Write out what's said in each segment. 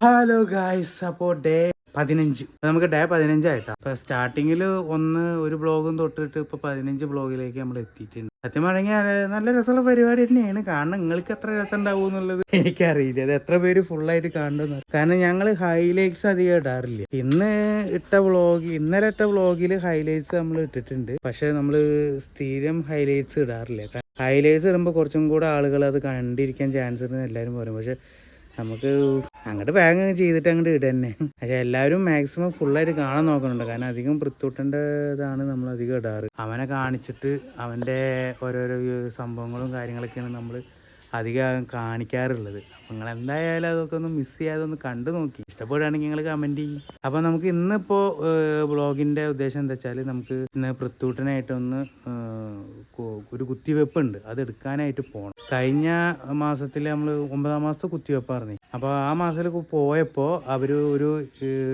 Hello guys അപ്പോൾ day പതിനഞ്ച്. നമുക്ക് ഡേ പതിനഞ്ചായിട്ടാ അപ്പൊ സ്റ്റാർട്ടിങ്ങിൽ ഒന്ന് ഒരു ബ്ലോഗും തൊട്ടിട്ട് ഇപ്പൊ പതിനഞ്ച് ബ്ലോഗിലേക്ക് നമ്മൾ എത്തിയിട്ടുണ്ട്. സത്യം പറഞ്ഞാൽ നല്ല രസമുള്ള പരിപാടി തന്നെയാണ്. കാരണം നിങ്ങൾക്ക് എത്ര രസം ഉണ്ടാവും എന്നുള്ളത് എനിക്കറിയില്ല. അത് എത്ര പേര് ഫുള്ളായിട്ട് കാണുന്നു കാരണം ഞങ്ങൾ ഹൈലൈറ്റ്സ് അധികം ഇടാറില്ല. ഇന്ന് ഇട്ട വ്ളോഗ് ഇന്നലെ ഇട്ട വ്ളോഗിൽ ഹൈലൈറ്റ്സ് നമ്മൾ ഇട്ടിട്ടുണ്ട്. പക്ഷെ നമ്മൾ സ്ഥിരം ഹൈലൈറ്റ്സ് ഇടാറില്ല. ഹൈലൈറ്റ്സ് ഇടുമ്പോൾ കുറച്ചും കൂടെ ആളുകൾ അത് കണ്ടിരിക്കാൻ ചാൻസ് ഉണ്ടെന്ന് എല്ലാവരും പറയും. പക്ഷെ നമുക്ക് അങ്ങോട്ട് ബാഗ് ചെയ്തിട്ട് അങ്ങോട്ട് ഇടുക തന്നെ. പക്ഷെ എല്ലാവരും മാക്സിമം ഫുള്ളായിട്ട് കാണാൻ നോക്കുന്നുണ്ട്. കാരണം അധികം പൃത്തൂട്ടേണ്ടതാണ് നമ്മൾ അധികം ഇടാറ്. അവനെ കാണിച്ചിട്ട് അവന്റെ ഓരോരോ സംഭവങ്ങളും കാര്യങ്ങളൊക്കെയാണ് നമ്മൾ അധികം കാണിക്കാറുള്ളത്. നിങ്ങൾ എന്തായാലും അതൊക്കെ ഒന്ന് മിസ് ചെയ്യാതെ ഒന്ന് കണ്ടു നോക്കി. ഇഷ്ടപ്പെടുകയാണെങ്കിൽ നിങ്ങൾ കമന്റ് ചെയ്യും. അപ്പോൾ നമുക്ക് ഇന്നിപ്പോൾ ബ്ലോഗിന്റെ ഉദ്ദേശം എന്താ വെച്ചാൽ നമുക്ക് ഇന്ന് പൃത്തൂട്ടനായിട്ടൊന്ന് ഒരു കുത്തിവെപ്പ് ഉണ്ട് അത് എടുക്കാനായിട്ട് പോകണം കഴിഞ്ഞ മാസത്തിൽ നമ്മൾ ഒമ്പതാം മാസത്തെ കുത്തിവെപ്പായിരുന്നു അപ്പോൾ ആ മാസത്തിൽ പോയപ്പോൾ അവർ ഒരു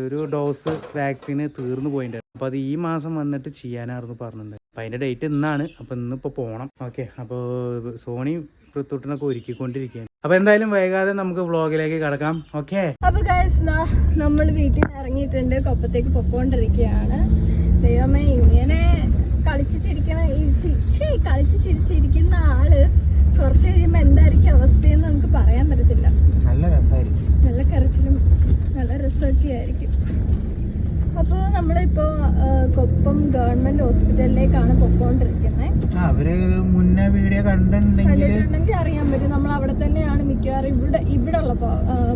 ഒരു ഡോസ് വാക്സിന് തീർന്നു പോയിട്ടുണ്ട് അപ്പോൾ അത് ഈ മാസം വന്നിട്ട് ചെയ്യാനായിരുന്നു പറഞ്ഞിട്ടുണ്ട് അപ്പം അതിന്റെ ഡേറ്റ് ഇന്നാണ്. അപ്പോൾ ഇന്നിപ്പോൾ പോകണം ഓക്കെ അപ്പോൾ സോണി പൃത്തൂട്ടനൊക്കെ ഒരുക്കിക്കൊണ്ടിരിക്കുകയാണ്. അപ്പൊ എന്തായാലും വൈകാതെ നമുക്ക് വ്ളോഗിലേക്ക് കടക്കാം. ഓക്കെ? അപ്പൊ ഗൈസ് നമ്മൾ വീട്ടിൽ നിന്ന് ഇറങ്ങിയിട്ടുണ്ട്. കൊപ്പത്തേക്ക് പൊക്കോണ്ടിരിക്കുകയാണ്. ദൈവമേ ഇങ്ങനെ കളിച്ച് ചിരിക്കണ ഈ ചി- ഛീ, കളിച്ച് ചിരിച്ചിരിക്കുന്ന ആൾ കുറച്ച് കഴിയുമ്പോ എന്തായിരിക്കും അവസ്ഥയെന്ന് നമുക്ക് പറയാൻ പറ്റത്തില്ല. നല്ല രസമായിരിക്കും നല്ല കരച്ചിലും നല്ല രസമൊക്കെ ആയിരിക്കും. അപ്പോൾ നമ്മളിപ്പോൾ കൊപ്പം ഗവൺമെന്റ് ഹോസ്പിറ്റലിലേക്കാണ് പൊക്കോണ്ടിരിക്കുന്നത് അവർ മുന്നേ വീഡിയോ കണ്ടിട്ടുണ്ടെങ്കിൽ അറിയാൻ പറ്റും. നമ്മൾ അവിടെ തന്നെയാണ് മിക്കവാറും ഇവിടെ ഇവിടെ ഉള്ളപ്പോൾ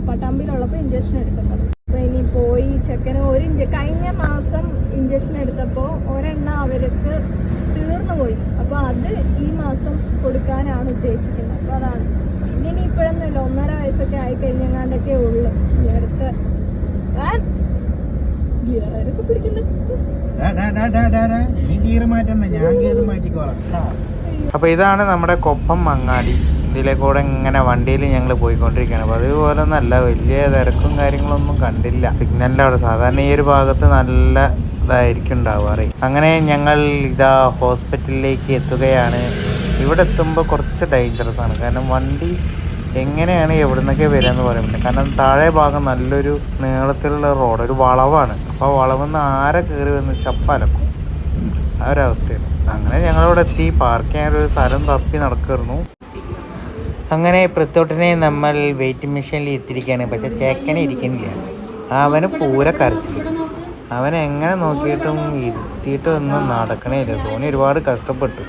പട്ടാമ്പിയിലുള്ളപ്പോൾ ഇഞ്ചക്ഷൻ എടുക്കുന്നത്. അപ്പോൾ ഇനി പോയി ചെക്കന് ഒരു ഇഞ്ച കഴിഞ്ഞ മാസം ഇഞ്ചക്ഷൻ എടുത്തപ്പോൾ ഒരെണ്ണം അവർക്ക് തീർന്നു പോയി. അപ്പോൾ അത് ഈ മാസം കൊടുക്കാനാണ് ഉദ്ദേശിക്കുന്നത്. അപ്പോൾ അതാണ്. പിന്നെ ഇനി ഇപ്പോഴൊന്നുമില്ല. ഒന്നര വയസ്സൊക്കെ ആയി കഴിഞ്ഞെങ്ങാണ്ടൊക്കെ ഉള്ളു. ഈ അടുത്ത് നീ മാറ്റണ്ട ഞാൻ ഗീറ് മാറ്റിക്കോളാം. അപ്പൊ ഇതാണ് നമ്മുടെ കൊപ്പം മങ്ങാടി ഇതിലെ കൂടെ ഇങ്ങനെ വണ്ടിയിൽ ഞങ്ങൾ പോയിക്കൊണ്ടിരിക്കുകയാണ്. അപ്പോൾ അതുപോലെ നല്ല വലിയ തിരക്കും കാര്യങ്ങളൊന്നും കണ്ടില്ല. സിഗ്നലിന്റെ അവിടെ സാധാരണ ഈ ഒരു ഭാഗത്ത് നല്ല ഇതായിരിക്കും ഉണ്ടാവാറ് അങ്ങനെ ഞങ്ങൾ ഇതാ ഹോസ്പിറ്റലിലേക്ക് എത്തുകയാണ്. ഇവിടെ എത്തുമ്പോൾ കുറച്ച് ഡേഞ്ചറസ് ആണ്. കാരണം വണ്ടി എങ്ങനെയാണ് എവിടെ നിന്നൊക്കെ വരിക എന്ന് പറയാൻ കാരണം താഴെ ഭാഗം നല്ലൊരു നീളത്തിലുള്ള റോഡ് ഒരു വളവാണ്. അപ്പോൾ വളവെന്ന് ആരെ കയറി വന്ന് ചപ്പലക്കും ആ അവസ്ഥയാണ് അങ്ങനെ ഞങ്ങളിവിടെ എത്തി പാർക്ക് ചെയ്യാൻ ഒരു സ്ഥലം തപ്പി നടക്കായിരുന്നു അങ്ങനെ പ്രത്തോട്ടിനെ നമ്മൾ വെയിറ്റിംഗ് മെഷീനിൽ എത്തിയിരിക്കുകയാണ് പക്ഷെ ചേക്കനെ ഇരിക്കുന്നില്ല അവന് പൂരെ കരച്ചില്ല അവൻ എങ്ങനെ നോക്കിയിട്ടും ഇരുത്തിയിട്ടൊന്നും നടക്കണേ ഇല്ല സോണി ഒരുപാട് കഷ്ടപ്പെട്ടു.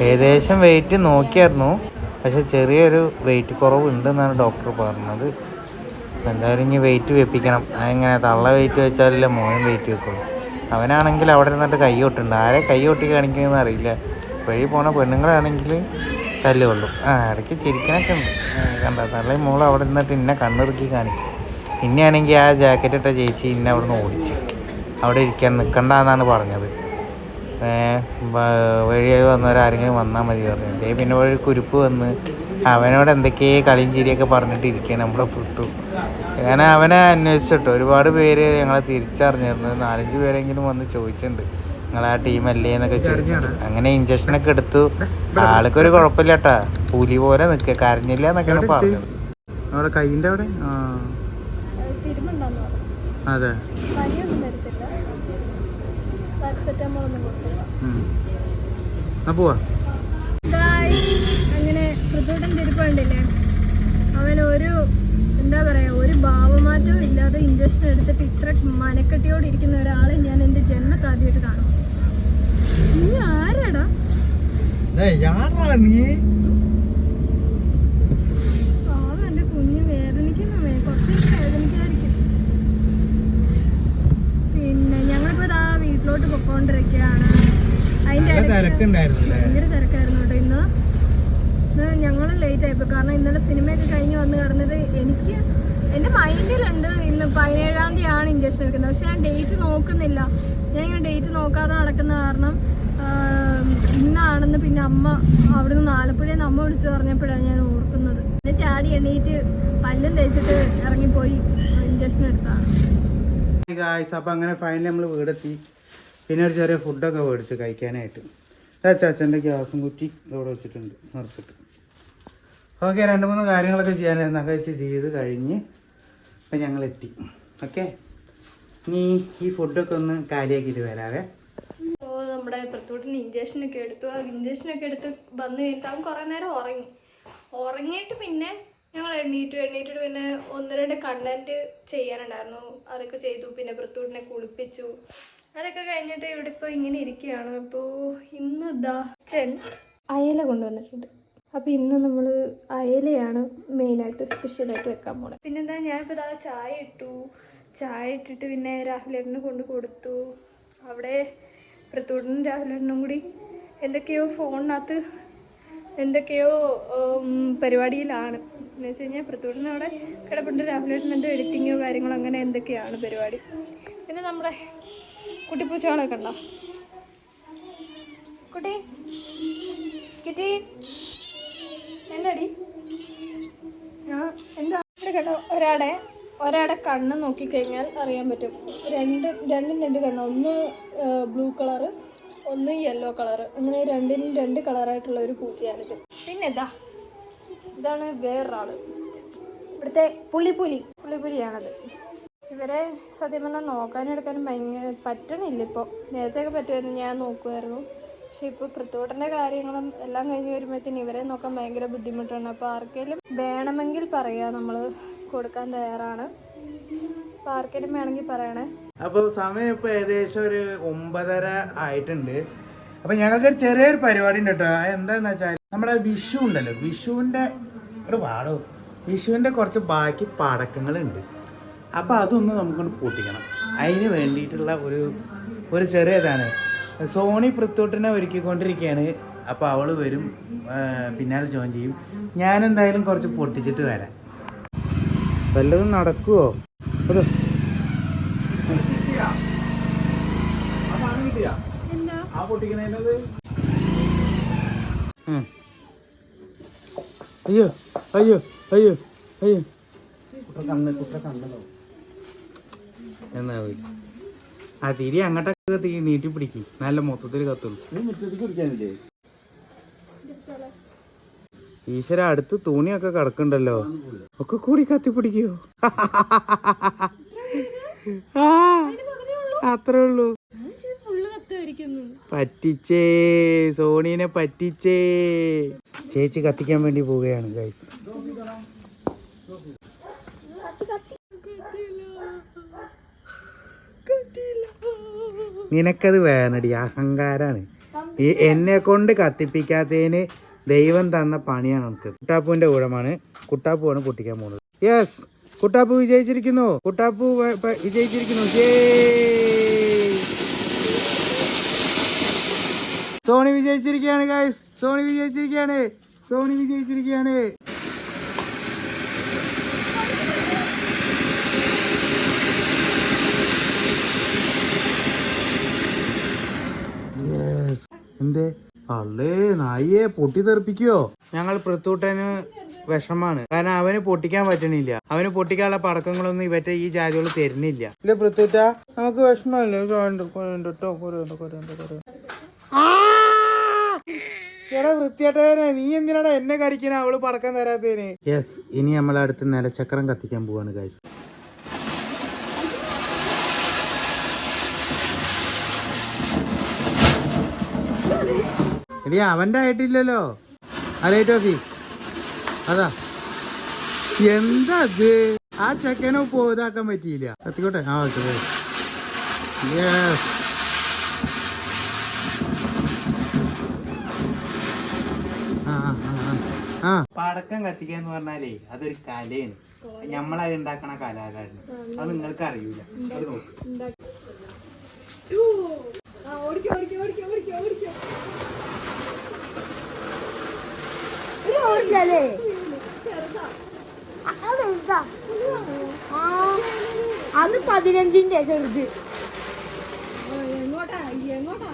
ഏകദേശം വെയിറ്റ് നോക്കിയായിരുന്നു പക്ഷെ ചെറിയൊരു വെയിറ്റ് കുറവുണ്ടെന്നാണ് ഡോക്ടർ പറഞ്ഞത്. എന്തായാലും ഇനി വെയിറ്റ് വെപ്പിക്കണം. അതെങ്ങനെ തള്ള വെയിറ്റ് വെച്ചാലല്ലേ മോനും വെയിറ്റ് വെക്കുള്ളൂ. അവനാണെങ്കിൽ അവിടെ ഇരുന്നിട്ട് കൈ കൊട്ടുണ്ട് ആരെ കൈ കൊട്ടി കാണിക്കുന്നതെന്ന് അറിയില്ല. വഴി പോണ പെണ്ണുങ്ങളാണെങ്കിൽ തല്ല് കൊള്ളും ആ ഇടയ്ക്ക് ചിരിക്കണൊക്കെ ഉണ്ട്. കണ്ട? തള്ള മോൾ അവിടെ നിന്നിട്ട് ഇന്നെ കണ്ണിറുക്കി കാണിക്കും. ഇന്നെയാണെങ്കിൽ ആ ജാക്കറ്റ് ഇട്ട ചേച്ചി ഇന്നെ അവിടെ നിന്ന് ഓടിച്ച്. അവിടെ ഇരിക്കാൻ നിൽക്കണ്ട എന്നാണ് പറഞ്ഞത്. വഴി വന്നവരാരെങ്കിലും വന്നാൽ മതി പറഞ്ഞു ദേ പിന്നെ വഴി കുരുപ്പ് വന്ന് അവനോട് എന്തൊക്കെയോ കളിയും ചിരിയൊക്കെ പറഞ്ഞിട്ട് ഇരിക്കുകയാണ് നമ്മുടെ പുത്തു. അങ്ങനെ അവനെ അന്വേഷിച്ചിട്ടോ ഒരുപാട് പേര് ഞങ്ങളെ തിരിച്ചറിഞ്ഞിരുന്നു. നാലഞ്ച് പേരെങ്കിലും വന്ന് ചോദിച്ചിട്ടുണ്ട്. നിങ്ങൾ ആ ടീമല്ലേ? എന്നൊക്കെ ചോദിച്ചിട്ട്. അങ്ങനെ ഇഞ്ചക്ഷനൊക്കെ എടുത്തു. ആൾക്കൊരു കുഴപ്പമില്ല കേട്ടാ. പുലി പോലെ നിൽക്കുക. കരഞ്ഞില്ല എന്നൊക്കെയാണ് പറഞ്ഞത് അവിടെ കൈയിന്റെ അവിടെ? ആ. അതെ പാരസെറ്റമോൾ ഒന്നും അങ്ങനെ പൃഥൂട്ടൻ തിരുപ്പുണ്ടല്ലേ അവൻ ഒരു എന്താ പറയാ ഒരു ഭാവമാറ്റവും ഇല്ലാതെ ഇഞ്ചക്ഷൻ എടുത്തിട്ട് ഇത്ര മനക്കെട്ടിയോട് ഇരിക്കുന്ന ഒരാളെ ഞാൻ എന്റെ ജന്മത്ത് ആദ്യമായിട്ട് കാണും. നീ ആരാടാ? നീ പാവം എന്റെ കുഞ്ഞ് വേദനിക്കുന്നു വേ- കുറച്ച് കഴിഞ്ഞ് വേദനിക്കായിരിക്കും പിന്നെ ഞങ്ങളിപ്പോൾ ഇതാ വീട്ടിലോട്ട് പൊക്കോണ്ടിരിക്കുകയാണ്. അതിന്റെ തിരക്കുണ്ടായിരുന്നില്ലേ? ഭയങ്കര തിരക്കായിരുന്നു കേട്ടോ ഇന്ന്. ഇന്ന് ഞങ്ങൾ ലേറ്റ് ആയിപ്പോയി കാരണം ഇന്നലെ സിനിമയൊക്കെ കഴിഞ്ഞ് വന്ന് കിടന്നത് എനിക്ക് എന്റെ മൈൻഡിലുണ്ട് ഇന്ന് പതിനേഴാം തീയതി ആണ് ഇഞ്ചക്ഷൻ എടുക്കുന്നത്. പക്ഷെ ഞാൻ ഡേറ്റ് നോക്കുന്നില്ല. ഞാൻ ഇങ്ങനെ ഡേറ്റ് നോക്കാതെ നടക്കുന്ന കാരണം ഇന്നാണെന്ന് പിന്നെ അമ്മ അവിടുന്ന് നാലപ്പുഴയെന്ന് അമ്മ വിളിച്ച് പറഞ്ഞപ്പോഴാണ് ഞാൻ ഓർക്കുന്നത്. എന്നെ ചാടി എണ്ണീറ്റ് പല്ലും തേച്ചിട്ട് ഇറങ്ങിപ്പോയി ഇഞ്ചക്ഷൻ എടുത്താണ് അപ്പൊ അപ്പം അങ്ങനെ ഫൈനലി നമ്മൾ വീടെത്തി. പിന്നെ ഒരു ചെറിയ ഫുഡൊക്കെ മേടിച്ച് കഴിക്കാനായിട്ട്. ചാച്ചന്റെ ഗ്യാസും കുറ്റി ഇതോടെ വെച്ചിട്ടുണ്ട് നിറച്ചിട്ട് ഓക്കെ രണ്ട് മൂന്ന് കാര്യങ്ങളൊക്കെ ചെയ്യാനായിരുന്നു. അതൊക്കെ വെച്ച് ചെയ്ത് കഴിഞ്ഞ് അപ്പം ഞങ്ങൾ എത്തി ഓക്കെ? നീ ഈ ഫുഡൊക്കെ ഒന്ന് കാര്യമാക്കിയിട്ട് വരാവേ. നമ്മുടെ പ്രത്തൂട്ടിന് ഇഞ്ചക്ഷനൊക്കെ എടുത്തു. ആ ഇഞ്ചക്ഷനൊക്കെ എടുത്ത് വന്ന് കഴിഞ്ഞിട്ട് അവൻ കുറേ നേരം ഉറങ്ങി. ഉറങ്ങിയിട്ട് പിന്നെ ഞങ്ങൾ എണ്ണീറ്റു എണ്ണീറ്റിട്ട് പിന്നെ ഒന്ന് രണ്ട് കണ്ടന്റ് ചെയ്യാനുണ്ടായിരുന്നു. അതൊക്കെ ചെയ്തു. പിന്നെ പ്രത്തൂട്ടിനെ കുളിപ്പിച്ചു. അതൊക്കെ കഴിഞ്ഞിട്ട് ഇവിടെ ഇപ്പോൾ ഇങ്ങനെ ഇരിക്കുകയാണ്. അപ്പോൾ ഇന്ന് ദാ അച്ഛൻ അയല കൊണ്ടുവന്നിട്ടുണ്ട്. അപ്പോൾ ഇന്ന് നമ്മൾ അയലയാണ് മെയിനായിട്ട് സ്പെഷ്യലായിട്ട് വെക്കാൻ പോണത് പിന്നെന്താ ഞാനിപ്പോൾ ദാ ചായ ഇട്ടു. ചായ ഇട്ടിട്ട് പിന്നെ രാഹുലേട്ടന് കൊണ്ട് കൊടുത്തു. അവിടെ പ്രത്തൂടനും രാഹുലേട്ടനും കൂടി എന്തൊക്കെയോ ഫോണിനകത്ത് എന്തൊക്കെയോ പരിപാടിയിലാണ്. എന്ന് വെച്ച് കഴിഞ്ഞാൽ പ്രത്തൂടന് അവിടെ കിടപ്പുണ്ട്. രാഹുലേട്ടൻ എന്തോ എഡിറ്റിങ്ങോ കാര്യങ്ങളോ അങ്ങനെ എന്തൊക്കെയാണ് പരിപാടി. പിന്നെ നമ്മുടെ കുട്ടിപ്പൂച്ചകളൊക്കെ ഉണ്ടോ? കുട്ടി കിറ്റി എന്താടി? ആ എന്താ? ഇവിടെ കേട്ടോ ഒരാടെ ഒരാടെ കണ്ണ് നോക്കിക്കഴിഞ്ഞാൽ അറിയാൻ പറ്റും. രണ്ട് രണ്ടും രണ്ട് കണ്ണ് ഒന്ന് ബ്ലൂ കളറ് ഒന്ന് യെല്ലോ കളറ്. അങ്ങനെ രണ്ടിനും രണ്ട് കളറായിട്ടുള്ള ഒരു പൂച്ചയാണിത്. പിന്നെ ഇതാ ഇതാണ് വേറൊരാൾ. ഇവിടുത്തെ പുള്ളിപ്പുലി. പുള്ളിപ്പുലിയാണത്. ഇവരെ സത്യം പറഞ്ഞാൽ നോക്കാനും എടുക്കാനും ഭയങ്കര പറ്റണില്ല ഇപ്പോൾ നേരത്തെയൊക്കെ പറ്റുമായിരുന്നു ഞാൻ നോക്കുമായിരുന്നു പക്ഷെ ഇപ്പോൾ പൃത്തോട്ടന്റെ കാര്യങ്ങളും എല്ലാം കഴിഞ്ഞ് വരുമ്പോഴത്തേന് ഇവരെ നോക്കാൻ ഭയങ്കര ബുദ്ധിമുട്ടാണ്. അപ്പോൾ ആർക്കെങ്കിലും വേണമെങ്കിൽ പറയാം നമ്മൾ കൊടുക്കാൻ തയ്യാറാണ്. അപ്പോൾ ആർക്കെങ്കിലും വേണമെങ്കിൽ പറയണേ. അപ്പോൾ സമയം ഇപ്പോൾ ഏകദേശം ഒരു ഒമ്പതര ആയിട്ടുണ്ട്. അപ്പോൾ ഞങ്ങൾക്ക് ഒരു ചെറിയൊരു പരിപാടി ഉണ്ട് കേട്ടോ. എന്താണെന്ന് വെച്ചാൽ നമ്മുടെ വിഷു ഉണ്ടല്ലോ. വിഷുവിന്റെ ഒരു പാടോ വിഷുവിന്റെ കുറച്ച് ബാക്കി പടക്കങ്ങളുണ്ട്. അപ്പോൾ അതൊന്ന് നമുക്കൊന്ന് പൊട്ടിക്കണം. അതിന് വേണ്ടിയിട്ടുള്ള ഒരു ഒരു ചെറിയതാണ്. സോണി പൃത്തോട്ടിനെ ഒരുക്കിക്കൊണ്ടിരിക്കുകയാണ്. അപ്പോൾ അവൾ വരും പിന്നാലെ ജോയിൻ ചെയ്യും. ഞാൻ എന്തായാലും കുറച്ച് പൊട്ടിച്ചിട്ട് വരാം. വല്ലതും നടക്കുമോ അതോ അയ്യോ അയ്യോ അയ്യോ അയ്യോ. കുട്ട കണ്ണ് കുട്ട കണ്ണതോ എന്നാ പോയി ആ തിരി അങ്ങോട്ടൊക്കെ തീ നീട്ടി പിടിക്കും. നല്ല മൊത്തത്തിൽ കത്തുള്ളൂ. ഈശ്വര അടുത്ത് തുണിയൊക്കെ കിടക്കണ്ടല്ലോ ഒക്കെ കൂടി കത്തിപ്പിടിക്കോ ആ അത്രേ ഉള്ളൂ. പറ്റിച്ചേ സോണീനെ പറ്റിച്ചേ. ചേച്ചി കത്തിക്കാൻ വേണ്ടി പോവുകയാണ് ഗൈസ് നിനക്കത് വേണടി അഹങ്കാരാണ്. ഈ എന്നെ കൊണ്ട് കത്തിപ്പിക്കാത്തതിന് ദൈവം തന്ന പണിയാണ് നമുക്ക്. കുട്ടാപ്പുവിന്റെ ഊഴമാണ് കുട്ടാപ്പുവാണ് പൊട്ടിക്കാൻ പോകുന്നത്. യെസ് കുട്ടാപ്പു വിജയിച്ചിരിക്കുന്നു. കുട്ടാപ്പു വിജയിച്ചിരിക്കുന്നു. സോണി വിജയിച്ചിരിക്കുകയാണ് ഗായ്സ് സോണി വിജയിച്ചിരിക്കുകയാണ്. സോണി വിജയിച്ചിരിക്കുകയാണ്. എന്തേ? അള്ളേ നായിയെ പൊട്ടി തെറിപ്പിക്കോ? ഞങ്ങൾ പൃത്തൂട്ടന് വിഷമാണ്. കാരണം അവന് പൊട്ടിക്കാൻ പറ്റണില്ല. അവന് പൊട്ടിക്കാനുള്ള പടക്കങ്ങളൊന്നും ഇവറ്റ ഈ ജാതികൾ തരുന്നില്ല. ഇല്ല പൃത്തൂറ്റ നമുക്ക് വിഷമല്ലേ? എടാ വൃത്തിയായിട്ടവനെ നീ എന്തിനാടാ എന്നെ കടിക്കണ? അവൾ പടക്കം തരാത്തേനെ യെസ് ഇനി നമ്മൾ അടുത്ത് നിലച്ചക്രം കത്തിക്കാൻ പോവാണ് ഗൈസ് എടി അവന്റെ ആയിട്ടില്ലല്ലോ. അല്ലേ ടോഫി? അതാ. എന്താ അത് ആ ചെക്കനോ പോതാക്കാൻ പറ്റിയില്ല. കത്തിക്കോട്ടെ? ആ ഓക്കെ. പടക്കം കത്തിക്കുക എന്ന് പറഞ്ഞാലേ അതൊരു കലയാണ്. ഞമ്മളത് ഉണ്ടാക്കണ കലാകാരൻ അത് നിങ്ങൾക്ക് അറിയൂല അത് നോക്ക്. ചെറുതാ അത് പതിനഞ്ചിന്റെ ചെറുത്. എങ്ങോട്ടാ എങ്ങോട്ടാ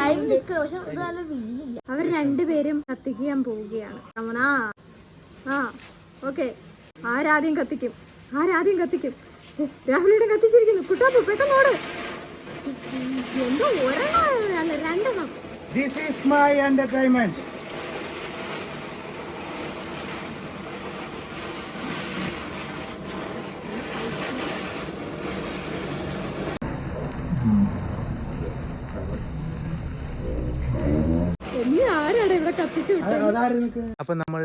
ടൈം നിക്കണം പക്ഷെ അത് നല്ല വീലില്ല അവർ രണ്ടുപേരും കത്തിക്കാൻ പോവുകയാണ്. അവനാ ആ ഓക്കെ. ആരാദ്യം കത്തിക്കും? ആരാദ്യം കത്തിക്കും? രാഹുലിയുടെ കത്തിച്ചിരിക്കുന്നു. കുട്ടാപ്പു പെട്ടെന്നോട് This is my this is my അപ്പൊ നമ്മൾ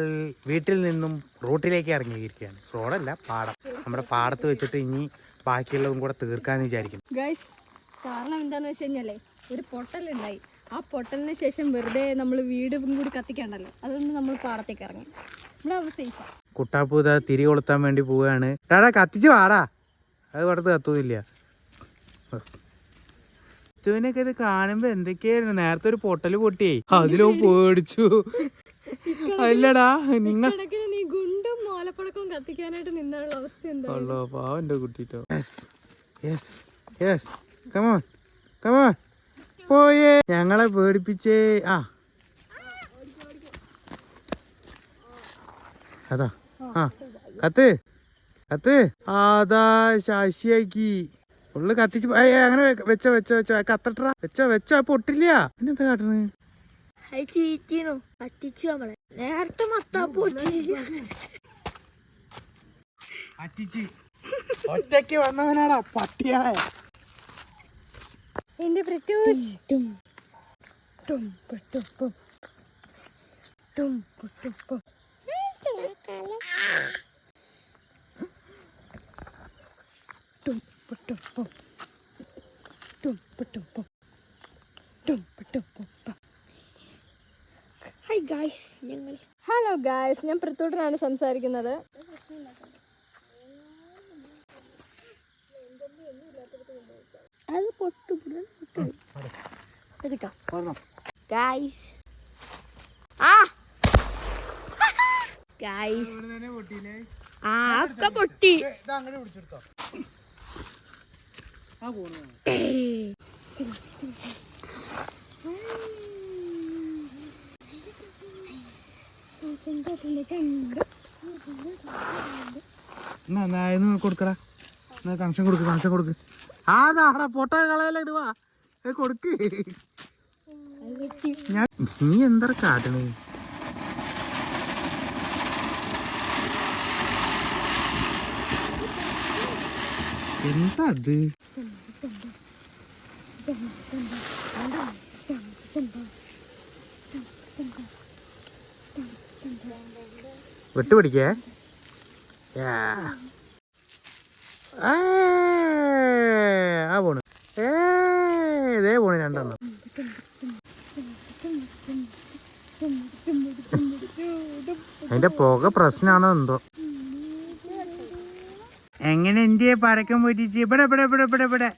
വീട്ടിൽ നിന്നും റോട്ടിലേക്ക് ഇറങ്ങിയിരിക്കുകയാണ്. റോഡല്ല പാടം. നമ്മുടെ പാടത്ത് വെച്ചിട്ട് ഇനി ബാക്കിയുള്ളതും കൂടെ തീർക്കാന്ന് വിചാരിക്കും കാരണം എന്താണെന്ന് വെച്ച് കഴിഞ്ഞാലേ ഒരു പൊട്ടലുണ്ടായി. ആ പൊട്ടലിന് ശേഷം വെറുതെ നമ്മൾ വീടും കൂടി കത്തിക്കണ്ടല്ലോ. അതുകൊണ്ട് നമ്മൾ പാടത്തേക്ക് ഇറങ്ങി. ഇവിടെ അവ സേഫ് കുട്ടാപ്പൂ തിരി കൊളുത്താൻ വേണ്ടി പോവുകയാണ്. ടാടാ കത്തിച്ച് വാടാ. അത് പുറത്ത് കത്തൂല്ല ഇത് കാണുമ്പോ എന്തൊക്കെയായിരുന്നു? നേരത്തെ ഒരു പൊട്ടൽ പൊട്ടിയേ. അതിലോ പേടിച്ചു. അല്ലടാ നിങ്ങൾ ഗുണ്ടും മോലപ്പടക്കവും കത്തിക്കാനായിട്ട് നിന്നുള്ള അവസ്ഥ എന്താ? പാവന്റെ കുട്ടിട്ടോ. Yes yes yes come on come on പോയേ. ഞങ്ങളെ പേടിപ്പിച്ചേ. ആ. അതാ. ആ. കത്ത്. കത്ത്. അതാ ശശിയാക്കി. ഉള്ളു കത്തിച്ച് അങ്ങനെ വെച്ചോ വെച്ചോ വെച്ചോ. കത്തട്ടാ വെച്ചോ വെച്ചോ. പൊട്ടില്ല. പിന്നെന്താ കാട്ടണ്? ഒറ്റയ്ക്ക് ചീറ്റിനു. പറ്റിച്ചു നമ്മളെ. നേരത്തെ അറ്റിച്ച് ഒറ്റയ്ക്ക് വന്നവനാടാ പട്ടിയാളെ എന്റെ പ്രത്യൂഷ് ഹൈ ഗായ്സ് ഞങ്ങൾ ഹലോ ഗായ്സ് ഞാൻ പ്രത്യൂട്ടനാണ് സംസാരിക്കുന്നത് അത് പൊട്ടു എടുക്കാം ഗായ്സ് ആ. ഗായ്സ് ആ ഒക്കെ പൊട്ടി. എന്നാ കൊടുക്കടാ. കണക്ഷൻ കൊടുക്ക് കണക്ഷൻ കൊടുക്ക്. ആടാ പൊട്ട കളയല്ലേ ഇടുവാ കൊടുക്ക്. ഞാൻ നീ എന്താ കാട്ടണേ എന്താ അത് വെട്ടുപിടിക്കേ ആ പോണ്. ഏ ഇതേ പോണ് രണ്ടെണ്ണം. അതിന്റെ പുക പ്രശ്നമാണോ എന്തോ? എങ്ങനെ എന്തിയെ പടക്കം പൊറ്റിച്ച് ഇവിടെ ഇവിടെ ഇവിടെ ഇവിടെ ഇവിടെ.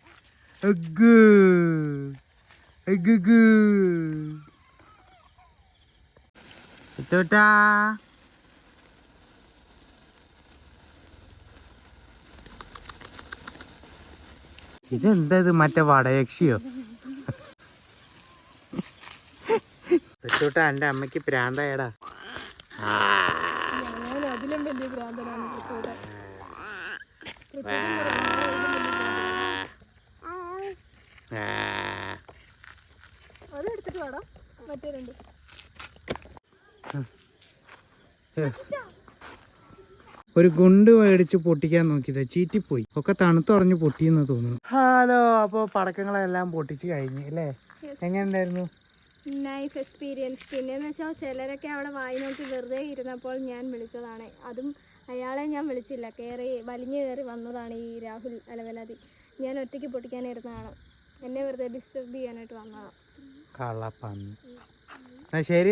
ഇതെന്താ ഇത് മറ്റേ വടയക്ഷിയോ? ഇത്തോട്ടാ എന്റെ അമ്മയ്ക്ക് പ്രാന്തായടാ. ഞാൻ അതിലും വലിയ ഭ്രാന്തനാണ് പൃഥ്വിയുടെ അത് എടുത്തിട്ട് വേണം മറ്റേ രണ്ട് ഒരു ഗുണ്ട് മേടിച്ച് പൊട്ടിക്കാൻ നോക്കിയത്. ചീറ്റിപ്പോയി. ഒക്കെ തണുത്തുറഞ്ഞ് പൊട്ടിയെന്ന് തോന്നുന്നു. ഹലോ അപ്പൊ പടക്കങ്ങളെല്ലാം പൊട്ടിച്ച് കഴിഞ്ഞു അല്ലേ? എങ്ങനെയുണ്ടായിരുന്നു? നൈസ് എക്സ്പീരിയൻസ് പിന്നെന്ന് വെച്ചാൽ ചിലരൊക്കെ അവിടെ വായി നോക്കി വെറുതെ ഇരുന്നപ്പോൾ ഞാൻ വിളിച്ചതാണ്. അതും അയാളെ ഞാൻ വിളിച്ചില്ല. കയറി വലിഞ്ഞു കയറി വന്നതാണ് ഈ രാഹുൽ അലവലാതി. ഞാൻ ഒറ്റയ്ക്ക് പൊട്ടിക്കാനിരുന്നതാണ് എന്നെ വെറുതെ ഡിസ്റ്റർബ് ചെയ്യാനായിട്ട് വന്നതാണ്. കള്ളപ്പന്നി. ശരി